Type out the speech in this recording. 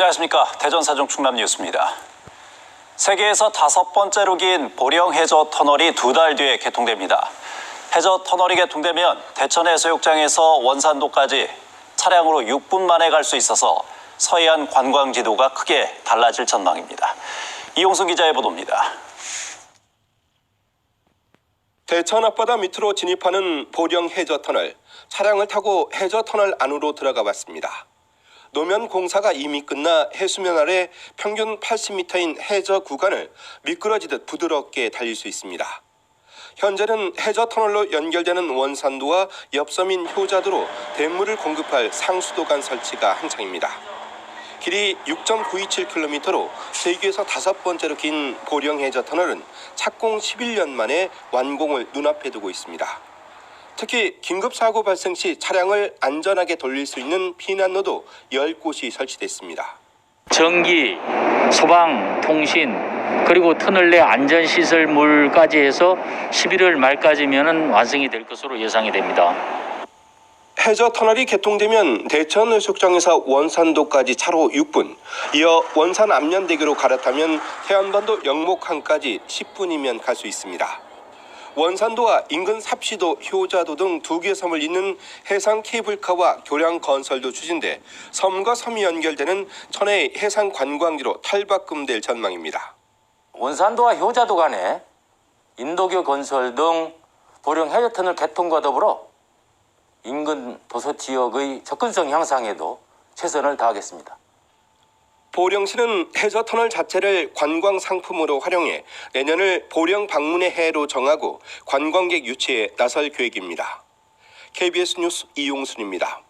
안녕하십니까. 대전 사정 충남 뉴스입니다. 세계에서 다섯 번째로 긴 보령 해저 터널이 두 달 뒤에 개통됩니다. 해저 터널이 개통되면 대천 해수욕장에서 원산도까지 차량으로 6분 만에 갈 수 있어서 서해안 관광 지도가 크게 달라질 전망입니다. 이용순 기자의 보도입니다. 대천 앞바다 밑으로 진입하는 보령 해저 터널. 차량을 타고 해저 터널 안으로 들어가 봤습니다. 노면 공사가 이미 끝나 해수면 아래 평균 80m인 해저 구간을 미끄러지듯 부드럽게 달릴 수 있습니다. 현재는 해저 터널로 연결되는 원산도와 옆섬인 효자도로 댐물을 공급할 상수도관 설치가 한창입니다. 길이 6.927km로 세계에서 다섯 번째로 긴 보령 해저 터널은 착공 11년 만에 완공을 눈앞에 두고 있습니다. 특히 긴급 사고 발생 시 차량을 안전하게 돌릴 수 있는 피난로도 10곳이 설치됐습니다. 전기, 소방, 통신, 그리고 터널 내 안전시설물까지 해서 11월 말까지면 완성이 될 것으로 예상이 됩니다. 해저 터널이 개통되면 대천 해수욕장에서 원산도까지 차로 6분, 이어 원산 암년대교로 갈아타면 해안반도 영목항까지 10분이면 갈 수 있습니다. 원산도와 인근 삽시도, 효자도 등 두개 섬을 잇는 해상 케이블카와 교량 건설도 추진돼 섬과 섬이 연결되는 천혜의 해상 관광지로 탈바꿈될 전망입니다. 원산도와 효자도 간에 인도교 건설 등 보령 해저터널 개통과 더불어 인근 도서 지역의 접근성 향상에도 최선을 다하겠습니다. 보령시는 해저 터널 자체를 관광 상품으로 활용해 내년을 보령 방문의 해로 정하고 관광객 유치에 나설 계획입니다. KBS 뉴스 이용순입니다.